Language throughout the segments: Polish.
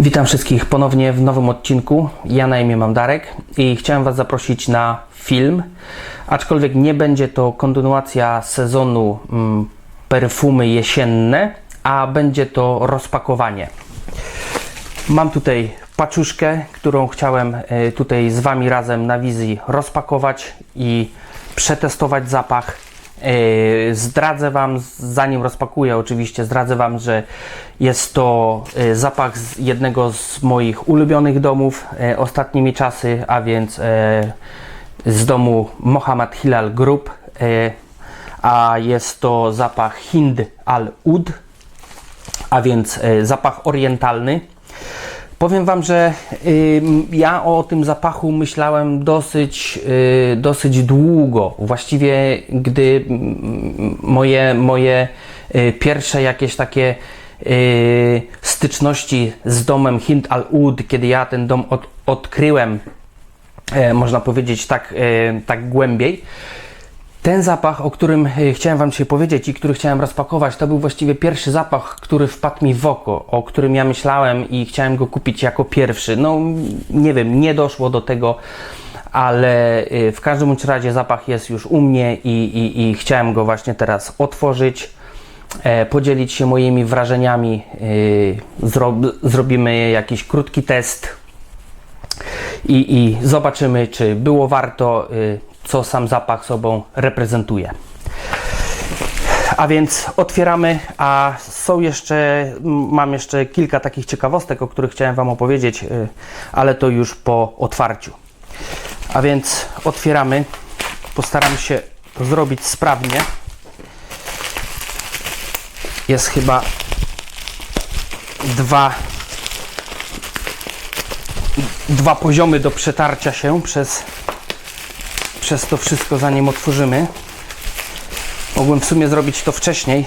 Witam wszystkich ponownie w nowym odcinku. Ja na imię mam Darek i chciałem Was zaprosić na film. Aczkolwiek nie będzie to kontynuacja sezonu mm, perfumy jesienne, a będzie to rozpakowanie. Mam tutaj paczuszkę, którą chciałem e, tutaj z Wami razem na wizji rozpakować i przetestować zapach. E, Zdradzę Wam, zanim rozpakuję, oczywiście zdradzę Wam, że jest to e, zapach z jednego z moich ulubionych domów e, ostatnimi czasy, a więc z domu Mohammed Hilal Group, a jest to zapach Hind Al Ud, a więc zapach orientalny. Powiem Wam, że ym, ja o tym zapachu myślałem dosyć, y, dosyć długo. Właściwie, gdy moje, moje y, pierwsze jakieś takie y, styczności z domem Hind Al Ud, kiedy ja ten dom od, odkryłem, e, można powiedzieć tak, e, tak głębiej, ten zapach, o którym e, chciałem Wam dzisiaj powiedzieć i który chciałem rozpakować, to był właściwie pierwszy zapach, który wpadł mi w oko, o którym ja myślałem i chciałem go kupić jako pierwszy. No, nie wiem, nie doszło do tego, ale e, w każdym bądź razie zapach jest już u mnie i, i, i chciałem go właśnie teraz otworzyć, e, podzielić się moimi wrażeniami. Zro, zrobimy jakiś krótki test i, i zobaczymy, czy było warto, co sam zapach sobą reprezentuje. A więc otwieramy, a są jeszcze, mam jeszcze kilka takich ciekawostek, o których chciałem Wam opowiedzieć, y, ale to już po otwarciu. A więc otwieramy, postaram się to zrobić sprawnie. Jest chyba dwa dwa poziomy do przetarcia się przez, przez to wszystko, zanim otworzymy. Mogłem w sumie zrobić to wcześniej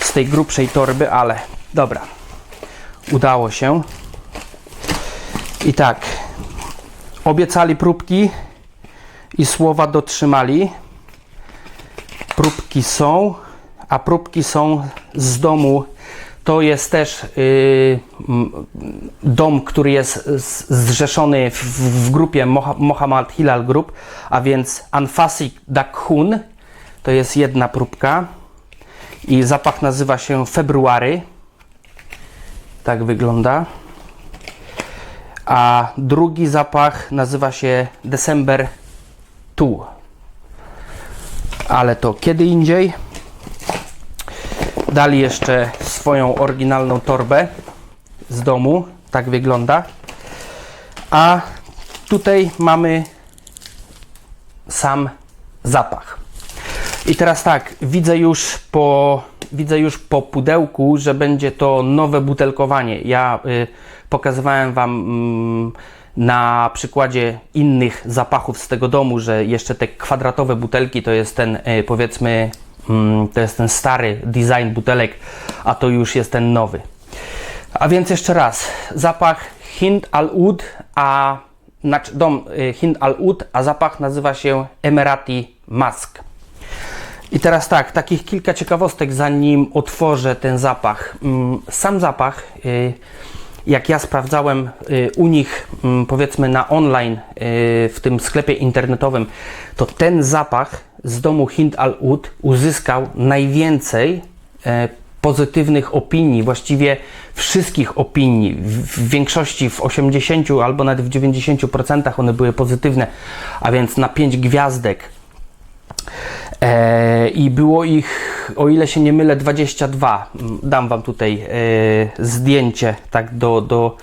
z tej grubszej torby, ale dobra. Udało się. I tak. Obiecali próbki i słowa dotrzymali. Próbki są, a próbki są z domu. To jest też y, dom, który jest zrzeszony w, w grupie Moha- Mohammed Hilal Group, a więc Anfasik Dakhun. To jest jedna próbka. I zapach nazywa się February. Tak wygląda. A drugi zapach nazywa się December 2. Ale to kiedy indziej. Dali jeszcze swoją oryginalną torbę z domu. Tak wygląda. A tutaj mamy sam zapach. I teraz tak, widzę już po, widzę już po pudełku, że będzie to nowe butelkowanie. Ja y, pokazywałem Wam mm, na przykładzie innych zapachów z tego domu, że jeszcze te kwadratowe butelki to jest ten y, powiedzmy, to jest ten stary design butelek, a to już jest ten nowy. A więc jeszcze raz, zapach Hind Al Ud, a znaczy dom y, Hind Al Ud, a zapach nazywa się Emirati Musk. I teraz tak, takich kilka ciekawostek, zanim otworzę ten zapach. Mm, Sam zapach, y, jak ja sprawdzałem y, u nich, mm, powiedzmy na online, w tym sklepie internetowym, to ten zapach z domu Hind Al Ud uzyskał najwięcej e, pozytywnych opinii, właściwie wszystkich opinii. W, większości w 80 albo nawet w 90% one były pozytywne, a więc na 5 gwiazdek. E, I było ich, o ile się nie mylę, 22. Mm, Dam Wam tutaj e, zdjęcie tak do, do,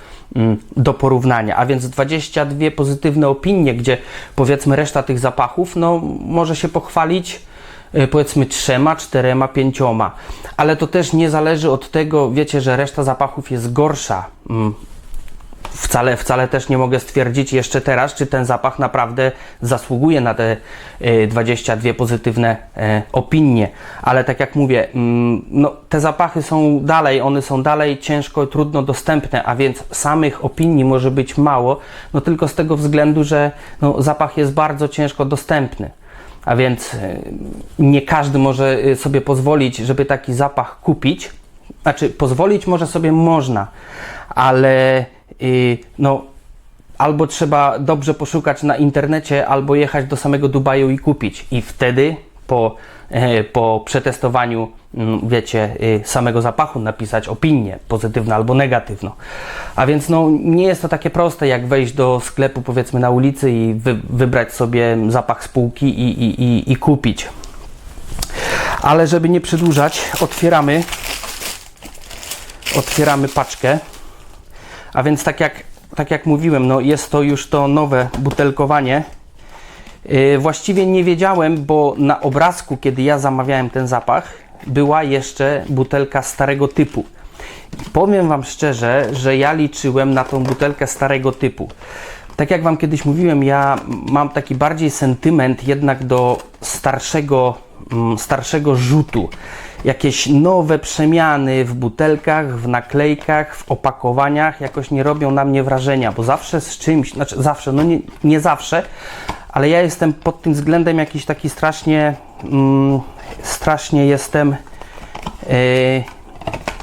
do porównania. A więc 22 pozytywne opinie, gdzie powiedzmy reszta tych zapachów no, może się pochwalić e, powiedzmy trzema, czterema, pięcioma. Ale to też nie zależy od tego, wiecie, że reszta zapachów jest gorsza. Wcale, wcale też nie mogę stwierdzić jeszcze teraz, czy ten zapach naprawdę zasługuje na te e, 22 pozytywne e, opinie. Ale tak jak mówię, mm, no, te zapachy są dalej, one są dalej ciężko, trudno dostępne, a więc samych opinii może być mało, no tylko z tego względu, że no, zapach jest bardzo ciężko dostępny. A więc e, nie każdy może sobie pozwolić, żeby taki zapach kupić. Znaczy, pozwolić może sobie można, ale y, no, albo trzeba dobrze poszukać na internecie, albo jechać do samego Dubaju i kupić. I wtedy po, e, po przetestowaniu, mm, wiecie, y, samego zapachu napisać opinię, pozytywną albo negatywną. A więc no, nie jest to takie proste, jak wejść do sklepu, powiedzmy, na ulicy i wy, wybrać sobie zapach spółki i, i, i, i kupić. Ale żeby nie przedłużać, otwieramy otwieramy paczkę. A więc tak jak, tak jak mówiłem, no jest to już to nowe butelkowanie. Yy, właściwie nie wiedziałem, bo na obrazku, kiedy ja zamawiałem ten zapach, była jeszcze butelka starego typu. I powiem Wam szczerze, że ja liczyłem na tą butelkę starego typu. Tak jak Wam kiedyś mówiłem, ja mam taki bardziej sentyment jednak do starszego, starszego rzutu. Jakieś nowe przemiany w butelkach, w naklejkach, w opakowaniach jakoś nie robią na mnie wrażenia, bo zawsze z czymś, znaczy zawsze, no nie, nie zawsze, ale ja jestem pod tym względem jakiś taki strasznie, mm, strasznie jestem, yy,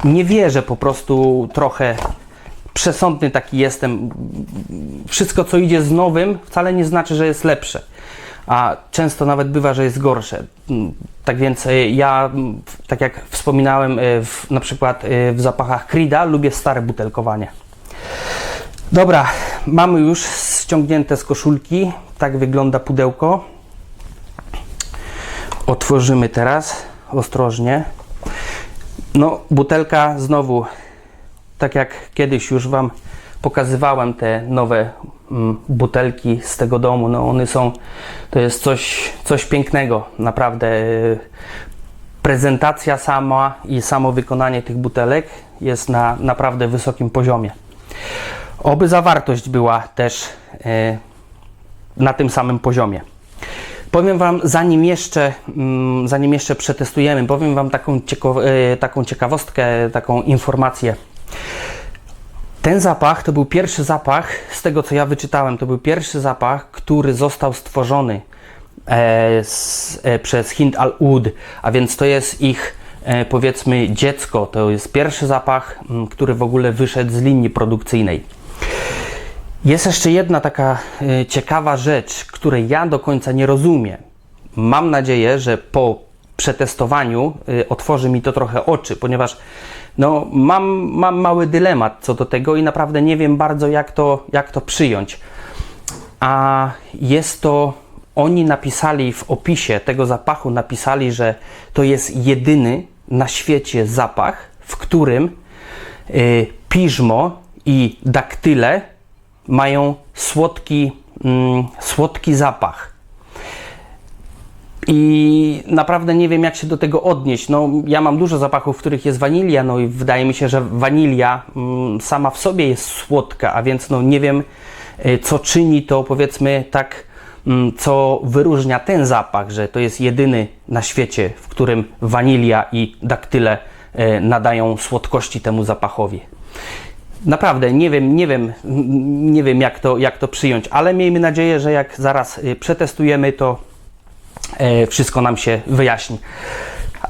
nie wierzę po prostu trochę przesądny taki jestem. Wszystko, co idzie z nowym, wcale nie znaczy, że jest lepsze. A często nawet bywa, że jest gorsze. Mm, Tak więc y, ja, mm, tak jak wspominałem, y, w, na przykład y, w zapachach Krida lubię stare butelkowanie. Dobra, mamy już ściągnięte z koszulki. Tak wygląda pudełko. Otworzymy teraz ostrożnie. No, butelka znowu tak jak kiedyś już Wam pokazywałem te nowe butelki z tego domu, no one są, to jest coś, coś pięknego, naprawdę. y, Prezentacja sama i samo wykonanie tych butelek jest na naprawdę wysokim poziomie. Oby zawartość była też y, na tym samym poziomie. Powiem Wam, zanim jeszcze, mm, zanim jeszcze przetestujemy, powiem Wam taką, cieko- y, taką ciekawostkę, taką informację. Ten zapach to był pierwszy zapach, z tego co ja wyczytałem, to był pierwszy zapach, który został stworzony e, s, e, przez Hind Al Oud, a więc to jest ich e, powiedzmy dziecko. To jest pierwszy zapach, m, który w ogóle wyszedł z linii produkcyjnej. Jest jeszcze jedna taka e, ciekawa rzecz, której ja do końca nie rozumiem. Mam nadzieję, że po przetestowaniu e, otworzy mi to trochę oczy, ponieważ no, mam, mam mały dylemat co do tego i naprawdę nie wiem bardzo, jak to, jak to przyjąć. A jest to, oni napisali w opisie tego zapachu, napisali, że to jest jedyny na świecie zapach, w którym y, piżmo i daktyle mają słodki, mm, słodki zapach. I naprawdę nie wiem, jak się do tego odnieść. No, ja mam dużo zapachów, w których jest wanilia, no i wydaje mi się, że wanilia mm, sama w sobie jest słodka, a więc no, nie wiem, y, co czyni to, powiedzmy, tak, mm, co wyróżnia ten zapach, że to jest jedyny na świecie, w którym wanilia i daktyle y, nadają słodkości temu zapachowi. Naprawdę nie wiem, nie wiem, nie wiem jak to, jak to przyjąć, ale miejmy nadzieję, że jak zaraz y, przetestujemy, to wszystko nam się wyjaśni.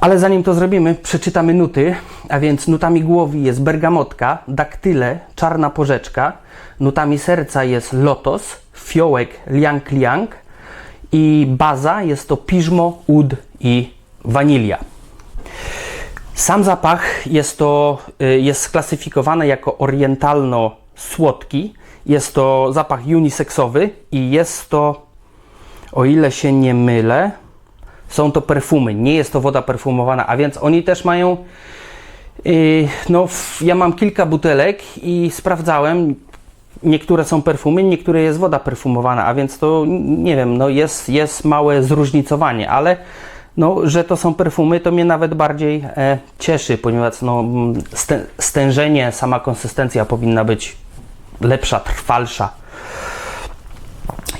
Ale zanim to zrobimy, przeczytamy nuty, a więc nutami głowy jest bergamotka, daktyle, czarna porzeczka, nutami serca jest lotos, fiołek, liang liang i baza jest to piżmo, ud i wanilia. Sam zapach jest to y, jest sklasyfikowany jako orientalno-słodki. Jest to zapach uniseksowy i jest to o ile się nie mylę, są to perfumy. Nie jest to woda perfumowana, a więc oni też mają. Yy, no, ja mam kilka butelek i sprawdzałem. Niektóre są perfumy, niektóre jest woda perfumowana, a więc to nie wiem, no jest, jest małe zróżnicowanie, ale no, że to są perfumy, to mnie nawet bardziej e, cieszy, ponieważ no, stę, stężenie, sama konsystencja powinna być lepsza, trwalsza.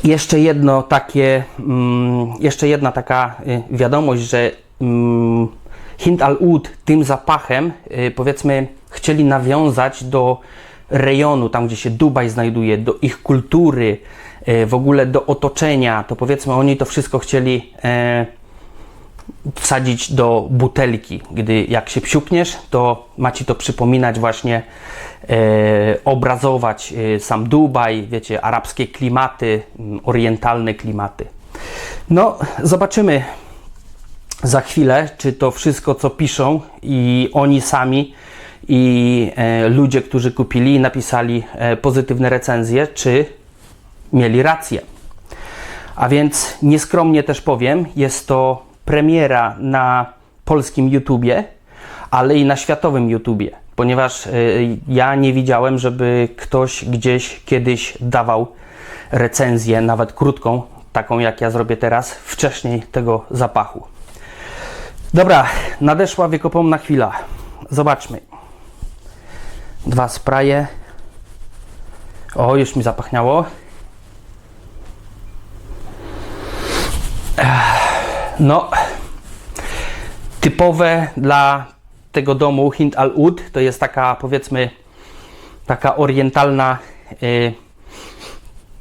Jeszcze jedno takie, mm, jeszcze jedna taka y, wiadomość, że mm, Hind al Oud tym zapachem, y, powiedzmy, chcieli nawiązać do rejonu, tam gdzie się Dubaj znajduje, do ich kultury, y, w ogóle do otoczenia. To powiedzmy, oni to wszystko chcieli e, wsadzić do butelki. Gdy jak się psiukniesz, to ma ci to przypominać właśnie, e, obrazować e, sam Dubaj, wiecie, arabskie klimaty, m, orientalne klimaty. No, zobaczymy za chwilę, czy to wszystko, co piszą i oni sami i e, ludzie, którzy kupili i napisali e, pozytywne recenzje, czy mieli rację. A więc nieskromnie też powiem, jest to premiera na polskim YouTubie, ale i na światowym YouTubie, ponieważ y, ja nie widziałem, żeby ktoś gdzieś kiedyś dawał recenzję, nawet krótką, taką jak ja zrobię teraz, wcześniej tego zapachu. Dobra, nadeszła wiekopomna chwila. Zobaczmy. Dwa spraje. O, już mi zapachniało. No, typowe dla tego domu Hind al Ud to jest taka powiedzmy taka orientalna y,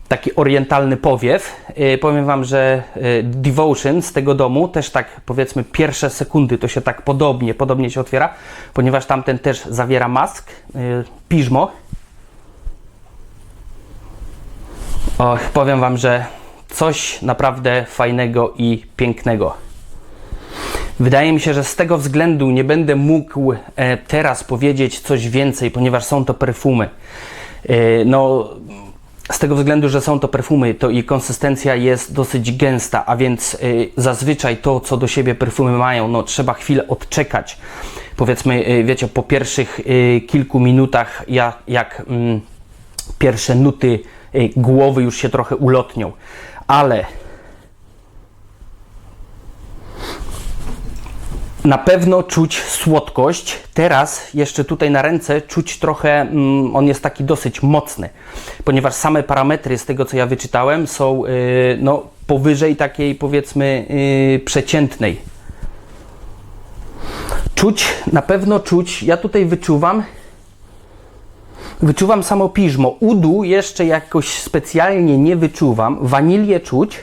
taki orientalny powiew. Y, powiem Wam, że y, Devotion z tego domu też tak powiedzmy pierwsze sekundy to się tak podobnie, podobnie się otwiera, ponieważ tamten też zawiera mask, y, piżmo. Och, powiem Wam, że coś naprawdę fajnego i pięknego. Wydaje mi się, że z tego względu nie będę mógł e, teraz powiedzieć coś więcej, ponieważ są to perfumy. E, no, z tego względu, że są to perfumy, to i konsystencja jest dosyć gęsta, a więc e, zazwyczaj to, co do siebie perfumy mają, no trzeba chwilę odczekać. Powiedzmy, wiecie, po pierwszych kilku minutach, jak, jak mm, pierwsze nuty głowy już się trochę ulotnią. Ale Na pewno czuć słodkość. Teraz jeszcze tutaj na ręce czuć trochę, mm, on jest taki dosyć mocny, ponieważ same parametry z tego co ja wyczytałem są yy, no, powyżej takiej powiedzmy yy, przeciętnej. Czuć, na pewno czuć, ja tutaj wyczuwam, wyczuwam samo piżmo. Udu jeszcze jakoś specjalnie nie wyczuwam, wanilię czuć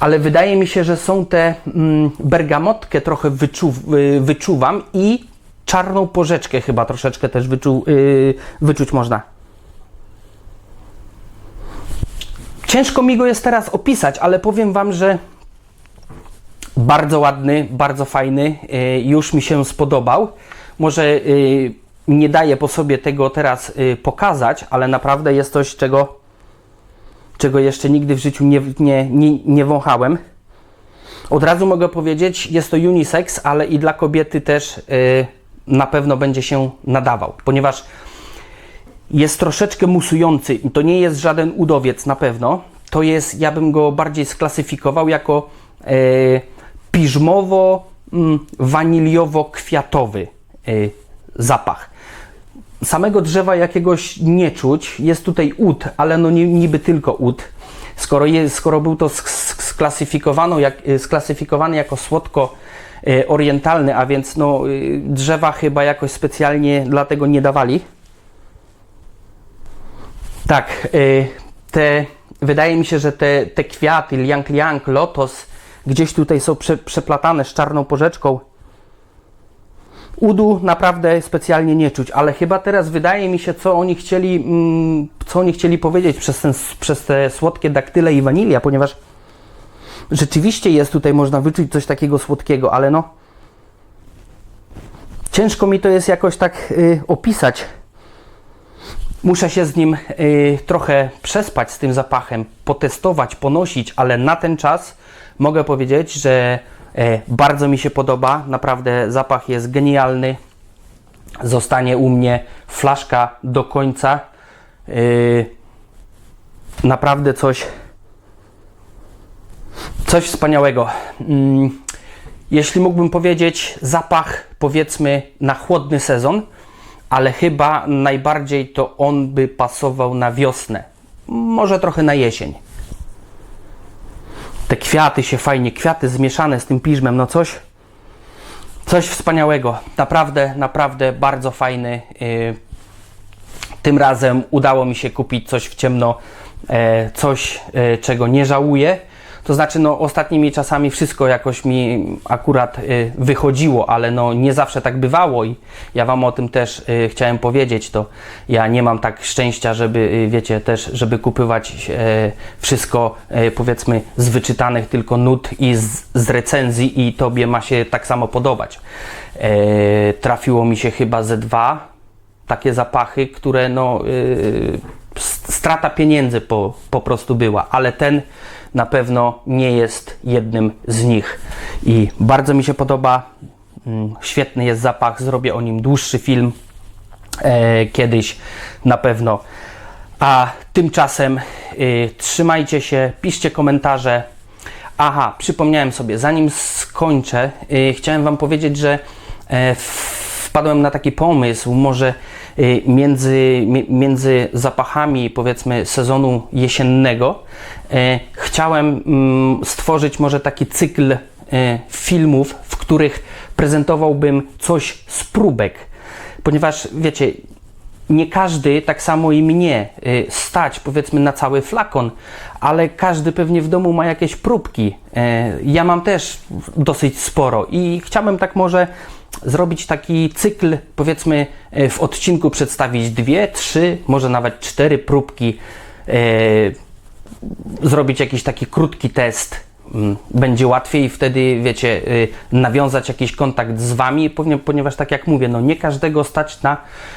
ale wydaje mi się, że są te mm, bergamotkę trochę wyczu, y, wyczuwam i czarną porzeczkę chyba troszeczkę też wyczu, y, wyczuć można. Ciężko mi go jest teraz opisać, ale powiem Wam, że bardzo ładny, bardzo fajny, y, już mi się spodobał. Może nie daję po sobie tego teraz pokazać, ale naprawdę jest coś, czego czego jeszcze nigdy w życiu nie, nie, nie, nie wąchałem. Od razu mogę powiedzieć, jest to unisex, ale i dla kobiety też yy, na pewno będzie się nadawał, ponieważ jest troszeczkę musujący to nie jest żaden udowiec na pewno. To jest, ja bym go bardziej sklasyfikował jako yy, piżmowo-waniliowo-kwiatowy yy, zapach samego drzewa jakiegoś nie czuć. Jest tutaj ud, ale no niby tylko ud. Skoro, jest, skoro był to jak, y, sklasyfikowany jako słodko y, orientalny, a więc no, y, drzewa chyba jakoś specjalnie dlatego nie dawali. Tak, te, wydaje mi się, że te, te kwiaty, liang liang, lotos, gdzieś tutaj są prze, przeplatane z czarną porzeczką udu naprawdę specjalnie nie czuć, ale chyba teraz wydaje mi się, co oni chcieli, mm, co oni chcieli powiedzieć przez, ten, przez te słodkie daktyle i wanilia, ponieważ rzeczywiście jest tutaj, można wyczuć coś takiego słodkiego, ale no ciężko mi to jest jakoś tak y, opisać. Muszę się z nim y, trochę przespać z tym zapachem, potestować, ponosić, ale na ten czas mogę powiedzieć, że bardzo mi się podoba, naprawdę zapach jest genialny. Zostanie u mnie flaszka do końca. E, naprawdę coś, coś wspaniałego. Mm, jeśli mógłbym powiedzieć, zapach powiedzmy na chłodny sezon, ale chyba najbardziej to on by pasował na wiosnę, może trochę na jesień te kwiaty się fajnie, kwiaty zmieszane z tym piżmem, no coś, coś wspaniałego. Naprawdę, naprawdę bardzo fajny. Y, tym razem udało mi się kupić coś w ciemno, e, coś, e, czego nie żałuję. To znaczy, no ostatnimi czasami wszystko jakoś mi akurat y, wychodziło, ale no nie zawsze tak bywało i ja Wam o tym też y, chciałem powiedzieć, to ja nie mam tak szczęścia, żeby, y, wiecie, też, żeby kupywać e, wszystko, e, powiedzmy, z wyczytanych tylko nut i z, z recenzji i Tobie ma się tak samo podobać. E, trafiło mi się chyba ze dwa takie zapachy, które no s- strata pieniędzy po, po prostu była, ale ten na pewno nie jest jednym z nich i bardzo mi się podoba. Mm, Świetny jest zapach, zrobię o nim dłuższy film e, kiedyś na pewno. A tymczasem y, trzymajcie się, piszcie komentarze. Aha, przypomniałem sobie, zanim skończę, y, chciałem Wam powiedzieć, że e, wpadłem na taki pomysł, może y, między, mi- między zapachami powiedzmy sezonu jesiennego e, chciałem mm, stworzyć może taki cykl e, filmów, w których prezentowałbym coś z próbek, ponieważ wiecie, nie każdy, tak samo i mnie, y, stać powiedzmy na cały flakon, ale każdy pewnie w domu ma jakieś próbki. Ja mam też dosyć sporo i chciałbym tak może zrobić taki cykl, powiedzmy e, w odcinku przedstawić dwie, trzy, może nawet cztery próbki, e, zrobić jakiś taki krótki test. Mm, Będzie łatwiej wtedy, wiecie, y, nawiązać jakiś kontakt z Wami, ponieważ tak jak mówię, no nie każdego stać na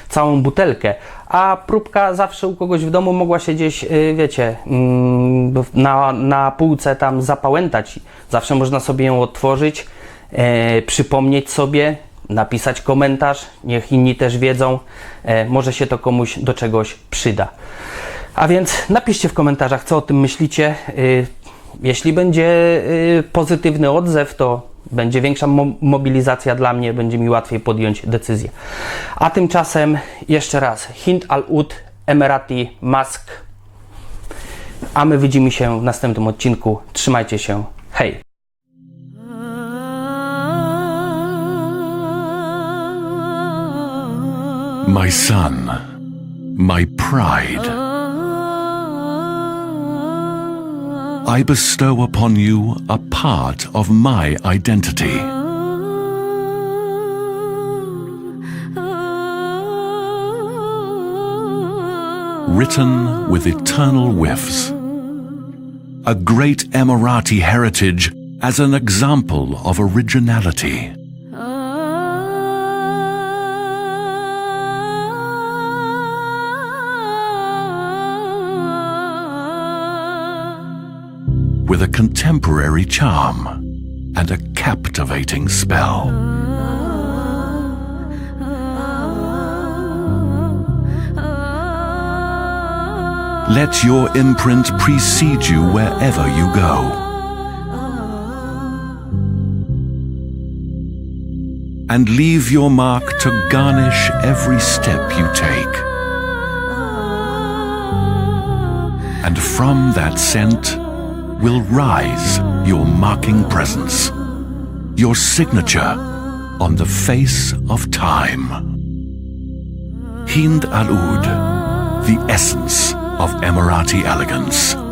całą butelkę, a próbka zawsze u kogoś w domu mogła się gdzieś, wiecie, mm, na, na półce tam zapałętać. Zawsze można sobie ją otworzyć, e, przypomnieć sobie, napisać komentarz, niech inni też wiedzą, e, może się to komuś do czegoś przyda. A więc napiszcie w komentarzach, co o tym myślicie. Y, Jeśli będzie y, pozytywny odzew, to będzie większa mo- mobilizacja dla mnie, będzie mi łatwiej podjąć decyzję. A tymczasem jeszcze raz Hind al-Ud, Emirati, Mask. A my widzimy się w następnym odcinku. Trzymajcie się. Hej! My son, my pride, I bestow upon you a part of my identity. Written with eternal whiffs. A great Emirati heritage as an example of originality. Contemporary charm and a captivating spell. Let your imprint precede you wherever you go. And leave your mark to garnish every step you take. And from that scent will rise your marking presence, your signature on the face of time. Hind al Oud, the essence of Emirati elegance.